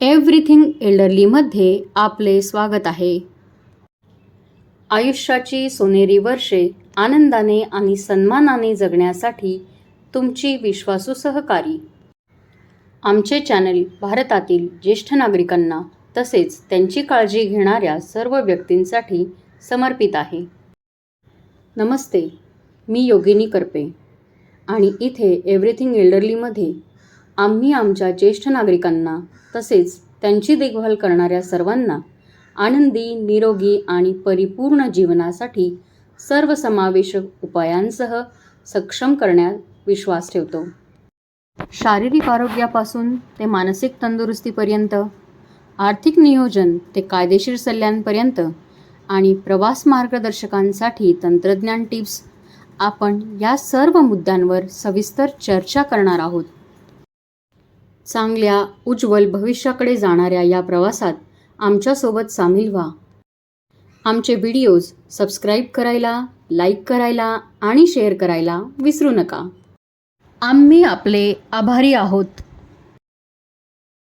Everything एल्डरलीमध्ये आपले स्वागत आहे. आयुष्याची सोनेरी वर्षे आनंदाने आणि सन्मानाने जगण्यासाठी तुमची विश्वासू सहकारी. आमचे चॅनल भारतातील ज्येष्ठ नागरिकांना तसेच त्यांची काळजी घेणाऱ्या सर्व व्यक्तींसाठी समर्पित आहे. नमस्ते मी योगिनी करपे आणि इथे एव्हरीथिंग एल्डरलीमध्ये आम्ही आमच्या ज्येष्ठ नागरिकांना तसेच त्यांची देखभाल करणाऱ्या सर्वांना आनंदी निरोगी आणि परिपूर्ण जीवनासाठी सर्वसमावेशक उपायांसह सक्षम करण्यात विश्वास ठेवतो. शारीरिक आरोग्यापासून ते मानसिक तंदुरुस्तीपर्यंत आर्थिक नियोजन ते कायदेशीर सल्ल्यांपर्यंत आणि प्रवास मार्गदर्शकांसाठी तंत्रज्ञान टिप्स आपण या सर्व मुद्द्यांवर सविस्तर चर्चा करणार आहोत. चांगल्या उज्ज्वल भविष्याकडे जाणाऱ्या या प्रवासात आमच्यासोबत सामील व्हा. आमचे व्हिडिओज सबस्क्राईब करायला लाईक करायला आणि शेअर करायला विसरू नका. आम्ही आपले आभारी आहोत.